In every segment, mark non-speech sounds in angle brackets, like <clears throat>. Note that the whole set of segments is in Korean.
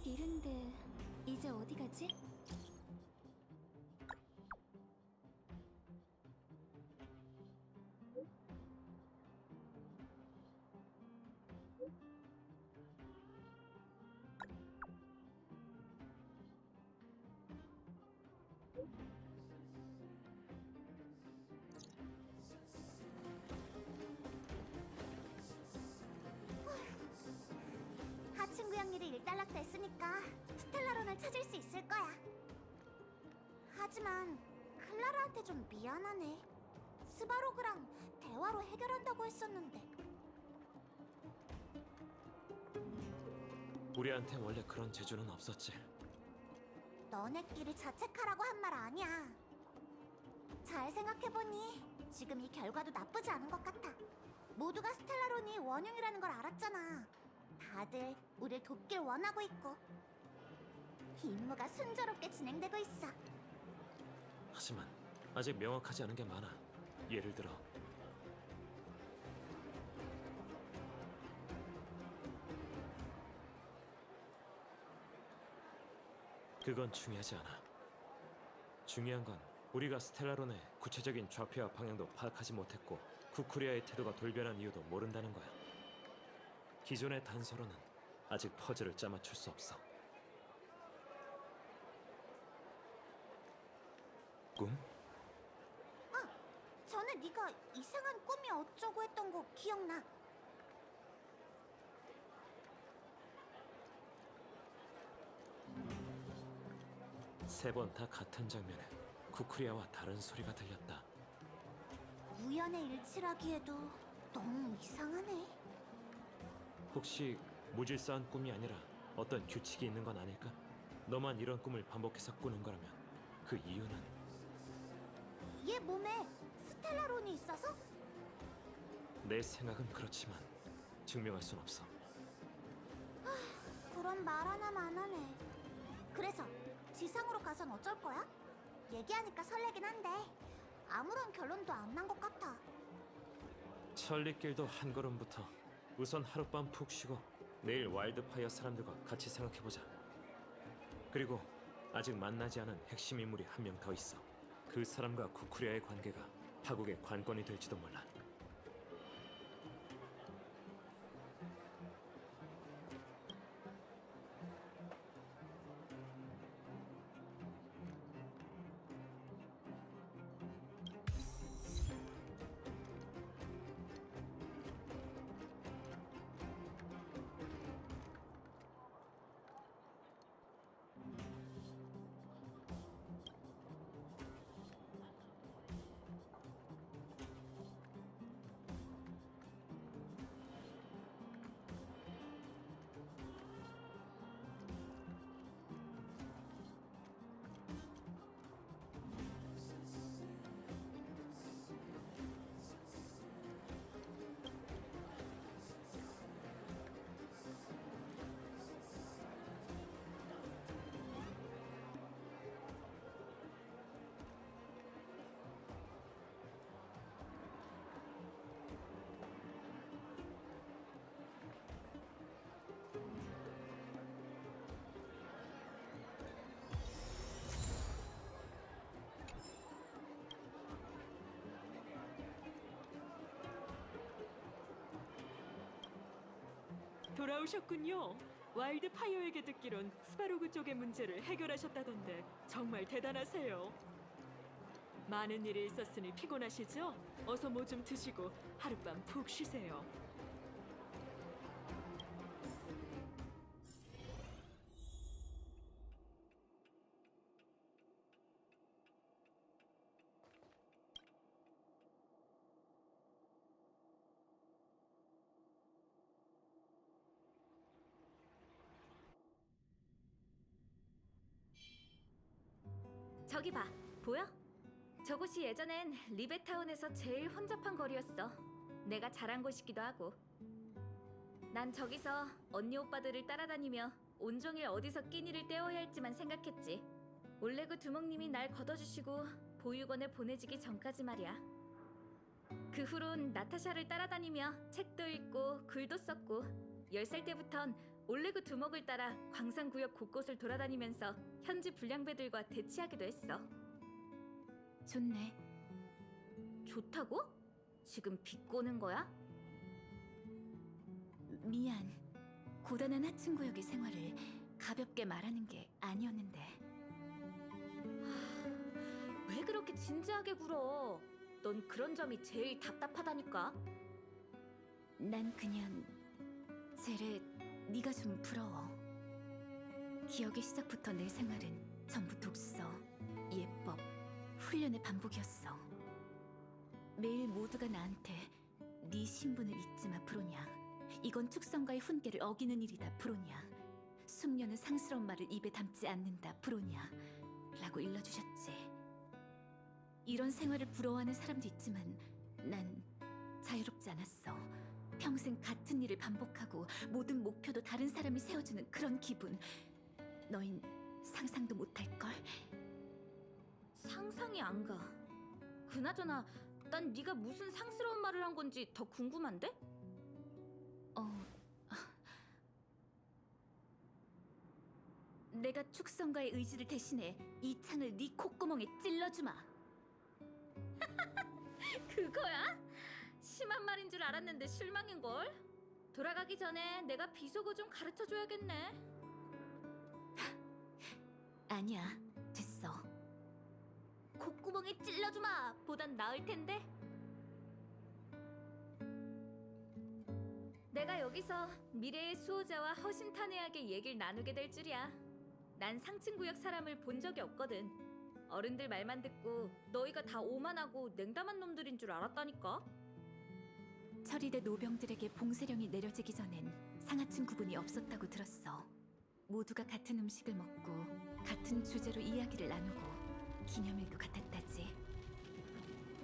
아직 이른데 이제 어디 가지? 됐으니까 스텔라론을 찾을 수 있을 거야. 하지만 클라라한테 좀 미안하네. 스바로그랑 대화로 해결한다고 했었는데 우리한테 원래 그런 재주는 없었지. 너네끼리 자책하라고 한 말 아니야. 잘 생각해보니 지금 이 결과도 나쁘지 않은 것 같아. 모두가 스텔라론이 원흉이라는 걸 알았잖아. 다들 우릴 돕길 원하고 있고 임무가 순조롭게 진행되고 있어. 하지만 아직 명확하지 않은 게 많아. 예를 들어 그건 중요하지 않아. 중요한 건 우리가 스텔라론의 구체적인 좌표와 방향도 파악하지 못했고 쿠쿠리아의 태도가 돌변한 이유도 모른다는 거야. 기존의 단서로는 아직 퍼즐을 짜맞출 수 없어. 꿈? 전에 네가 이상한 꿈이 어쩌고 했던 거 기억나? 세 번 다 같은 장면에 쿠쿠리아와 다른 소리가 들렸다. 우연의 일치라기에도 너무 이상하네. 혹시 무질서한 꿈이 아니라 어떤 규칙이 있는 건 아닐까? 너만 이런 꿈을 반복해서 꾸는 거라면 그 이유는 얘 몸에 스텔라론이 있어서? 내 생각은 그렇지만 증명할 순 없어. 그럼 말 하나만 안 하네. 그래서 지상으로 가선 어쩔 거야? 얘기하니까 설레긴 한데 아무런 결론도 안 난 것 같아. 천리길도 한 걸음부터 우선 하룻밤 푹 쉬고 내일 와일드파이어 사람들과 같이 생각해보자. 그리고 아직 만나지 않은 핵심 인물이 한 명 더 있어. 그 사람과 쿠쿠리아의 관계가 파국의 관건이 될지도 몰라. 돌아오셨군요. 와일드 파이어에게 듣기론 스바로그 쪽의 문제를 해결하셨다던데 정말 대단하세요. 많은 일이 있었으니 피곤하시죠? 어서 뭐 좀 드시고 하룻밤 푹 쉬세요. 저기 봐, 보여? 저곳이 예전엔 리베타운에서 제일 혼잡한 거리였어. 내가 자란 곳이기도 하고. 난 저기서 언니 오빠들을 따라다니며 온종일 어디서 끼니를 때워야 할지만 생각했지. 올레그 두목님이 날 걷어주시고 보육원에 보내지기 전까지 말이야. 그 후론 나타샤를 따라다니며 책도 읽고 글도 썼고 열살 때부턴 올레그 두목을 따라 광산구역 곳곳을 돌아다니면서 현지 불량배들과 대치하기도 했어. 좋네. 좋다고? 지금 비꼬는 거야? 미안. 고단한 하층 구역의 생활을 가볍게 말하는 게 아니었는데. 왜 그렇게 진지하게 굴어? 넌 그런 점이 제일 답답하다니까. 난 그냥 제레 네가 좀 부러워. 기억의 시작부터 내 생활은 전부 독서, 예법, 훈련의 반복이었어. 매일 모두가 나한테 네 신분을 잊지 마 브로냐. 이건 축성과의 훈계를 어기는 일이다 브로냐. 숙녀는 상스러운 말을 입에 담지 않는다 브로냐. 라고 일러주셨지. 이런 생활을 부러워하는 사람도 있지만 난 자유롭지 않았어. 평생 같은 일을 반복하고 모든 목표도 다른 사람이 세워주는 그런 기분. 너흰 상상도 못할걸? 상상이 안 가. 그나저나 난 네가 무슨 상스러운 말을 한 건지 더 궁금한데? 어... 내가 축성과의 의지를 대신해 이 창을 네 콧구멍에 찔러주마. <laughs> 그거야? 심한 말인 줄 알았는데 실망인 걸. 돌아가기 전에 내가 비속어 좀 가르쳐 줘야겠네. 아니야, 됐어. 콧구멍에 찔러주마. 보단 나을 텐데. 내가 여기서 미래의 수호자와 허심탄회하게 얘기를 나누게 될 줄이야. 난 상층구역 사람을 본 적이 없거든. 어른들 말만 듣고 너희가 다 오만하고 냉담한 놈들인 줄 알았다니까. 처리대 노병들에게 봉쇄령이 내려지기 전엔 상하층 구분이 없었다고 들었어. 모두가 같은 음식을 먹고 같은 주제로 이야기를 나누고 기념일도 같았다지.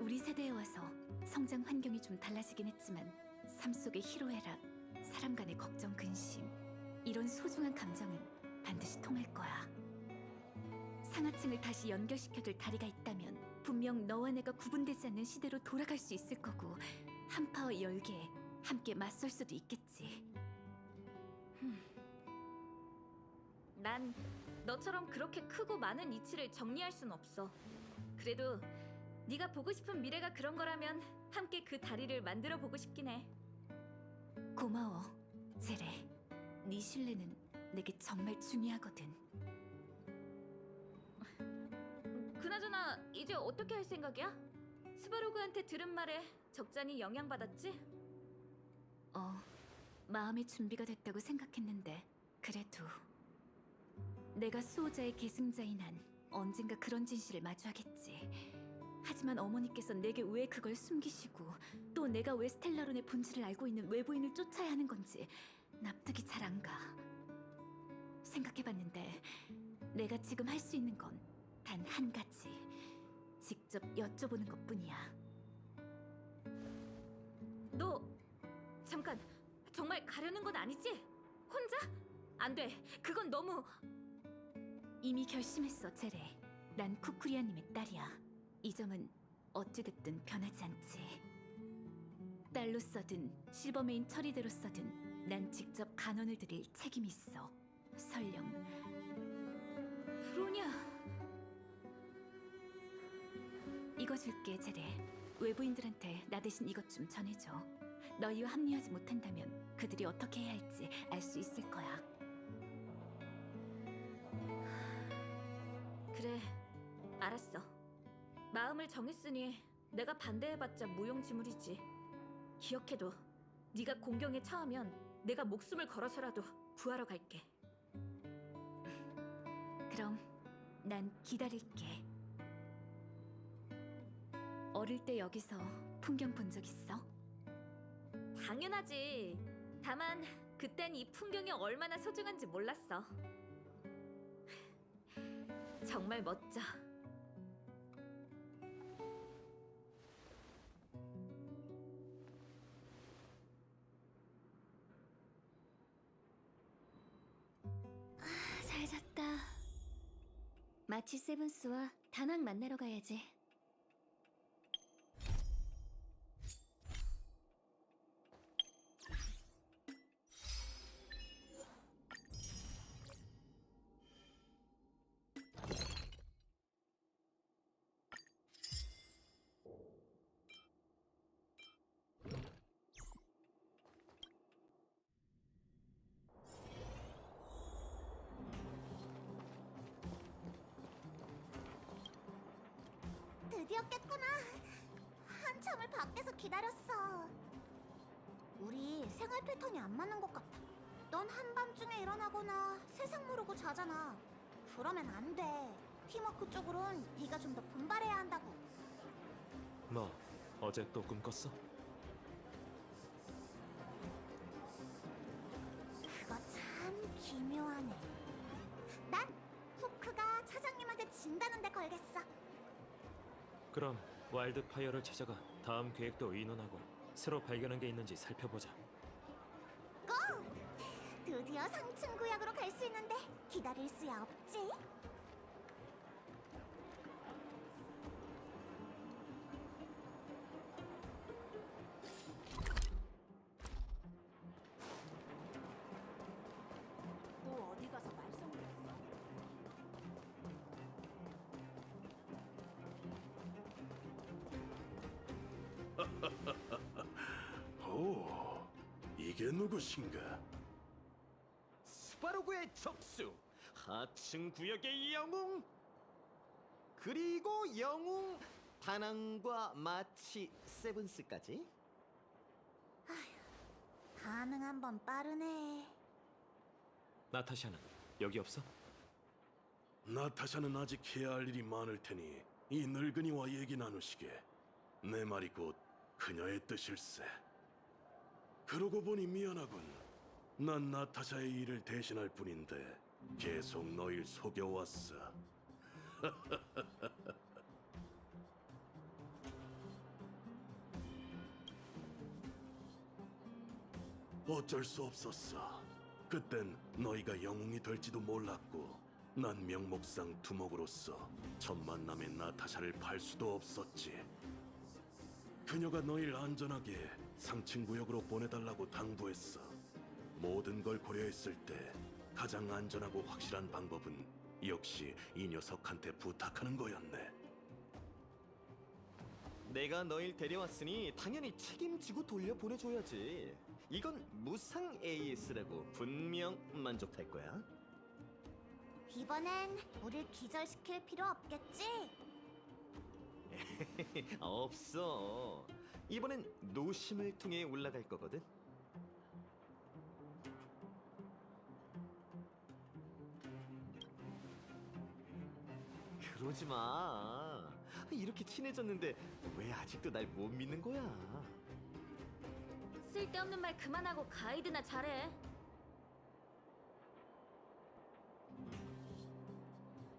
우리 세대에 와서 성장 환경이 좀 달라지긴 했지만 삶 속의 희로애락, 사람 간의 걱정, 근심 이런 소중한 감정은 반드시 통할 거야. 상하층을 다시 연결시켜줄 다리가 있다면 분명 너와 내가 구분되지 않는 시대로 돌아갈 수 있을 거고 한파와 열기에 함께 맞설 수도 있겠지. 난 너처럼 그렇게 크고 많은 이치를 정리할 순 없어. 그래도 네가 보고 싶은 미래가 그런 거라면 함께 그 다리를 만들어 보고 싶긴 해. 고마워, 제레. 네 신뢰는 내게 정말 중요하거든. 그나저나 이제 어떻게 할 생각이야? 스바로그한테 들은 말에 적잖이 영향받았지? 어, 마음의 준비가 됐다고 생각했는데 그래도 내가 수호자의 계승자인 한 언젠가 그런 진실을 마주하겠지. 하지만 어머니께서 내게 왜 그걸 숨기시고 또 내가 왜 스텔라론의 본질을 알고 있는 외부인을 쫓아야 하는 건지 납득이 잘 안 가. 생각해봤는데 내가 지금 할 수 있는 건 단 한 가지. 직접 여쭤보는 것뿐이야. 너 잠깐 정말 가려는 건 아니지? 혼자? 안 돼. 그건 너무 이미 결심했어, 제레. 난 쿠쿠리아님의 딸이야. 이 점은 어찌됐든 변하지 않지. 딸로서든 실버메인 처리대로서든 난 직접 간원을 드릴 책임이 있어. 설령 브로냐. 이거 줄게, 제레. 외부인들한테 나 대신 이것 좀 전해줘. 너희와 합류하지 못한다면 그들이 어떻게 해야 할지 알 수 있을 거야. 그래. 알았어. 마음을 정했으니 내가 반대해봤자 무용지물이지. 기억해둬. 네가 공경에 처하면 내가 목숨을 걸어서라도 구하러 갈게. 그럼 난 기다릴게. 어릴 때 여기서 풍경 본 적 있어? 당연하지. 다만 그땐 이 풍경이 얼마나 소중한지 몰랐어. 정말 멋져. 잘 잤다. 마치 세븐스와 다낭 만나러 가야지. 기다렸어. 우리 생활 패턴이 안 맞는 것 같아. 넌 한밤중에 일어나거나 세상 모르고 자잖아. 그러면 안 돼. 팀워크 쪽으론 네가 좀 더 분발해야 한다고. 너 어제 또 꿈 꿨어? 그거 참 기묘하네. 난 후크가 차장님한테 진다는 데 걸겠어. 그럼 와일드 파이어를 찾아가 다음 계획도 의논하고 새로 발견한 게 있는지 살펴보자. 고! 드디어 상층 구역으로 갈 수 있는데 기다릴 수야 없지. <laughs> 오, 이게 누구신가? 스파로그의 적수 하층 구역의 영웅 그리고 영웅 다낭과 마치 세븐스까지 반응 한 번 빠르네. 나타샤는 여기 없어? 나타샤는 아직 해야 할 일이 많을 테니 이 늙은이와 얘기 나누시게. 내 말이 곧 그녀의 뜻일세. 그러고 보니 미안하군. 난 나타샤의 일을 대신할 뿐인데 계속 너일 속여왔어. <laughs> 어쩔 수 없었어. 그땐 너희가 영웅이 될지도 몰랐고 난 명목상 두목으로서 첫 만남에 나타샤를 팔 수도 없었지. 그녀가 너희를 안전하게 상층 구역으로 보내달라고 당부했어. 모든 걸 고려했을 때 가장 안전하고 확실한 방법은 역시 이 녀석한테 부탁하는 거였네. 내가 너일 데려왔으니 당연히 책임지고 돌려보내줘야지 이건 무상 AS라고 분명 만족할 거야 이번엔 우릴 기절시킬 필요 없겠지? <laughs> 없어 이번엔 노심을 통해 올라갈 거거든 그러지 마. 이렇게 친해졌는데 왜 아직도 날 못 믿는 거야? 쓸데없는 말 그만하고 가이드나 잘해.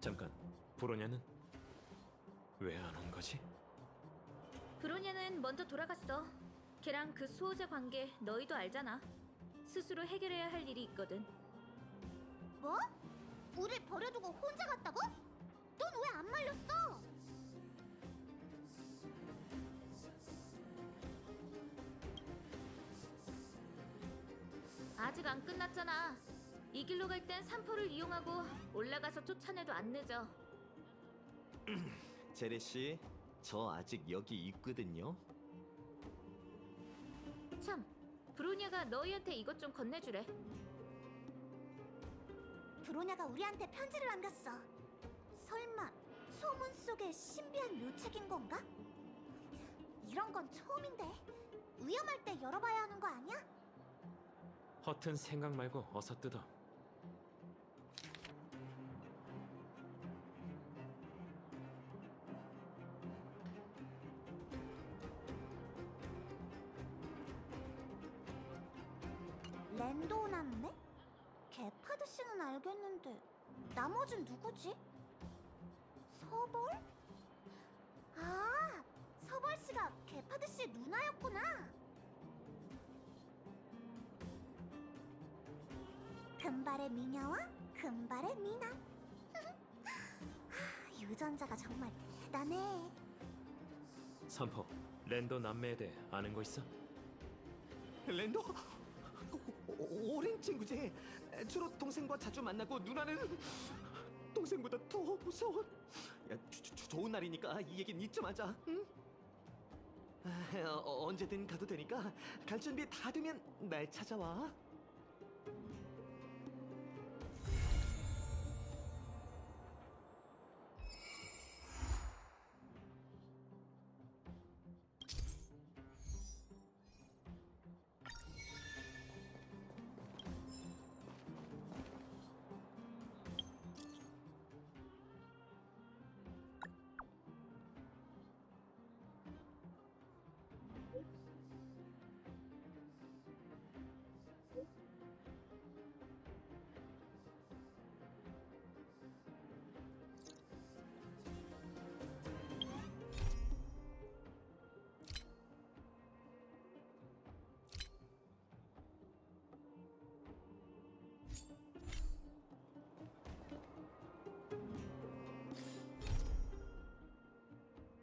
잠깐, 브로냐는 왜안온 거지? 브로냐는 먼저 돌아갔어. 걔랑 그 수호자 관계 너희도 알잖아. 스스로 해결해야 할 일이 있거든. 뭐? 우릴 버려두고 혼자 갔다고? 넌 왜 안 말렸어? 아직 안 끝났잖아. 이 길로 갈 땐 산포를 이용하고 올라가서 쫓아내도 안 늦어. <clears throat> 제레 씨, 저 아직 여기 있거든요. 참, 브로냐가 너희한테 이것 좀 건네주래. 브로냐가 우리한테 편지를 남겼어. 설마 소문 속의 신비한 묘책인 건가? 이런 건 처음인데 위험할 때 열어봐야 하는 거 아니야? 허튼 생각 말고 어서 뜯어. 나머진 누구지? 서벌? 아, 서벌 씨가 게파드 씨 누나였구나. 금발의 미녀와 금발의 미남. 하, <laughs> 유전자가 정말 대단해. 선포, 랜더 남매에 대해 아는 거 있어? 랜도? 오- 오- 오랜 친구지. 주로 동생과 자주 만나고 누나는 동생보다 더 무서워. 야, 주, 주- 좋은 날이니까 이 얘기는 잊지 마자. 응? 아, 어, 언제든 가도 되니까 갈 준비 다 되면 날 찾아와.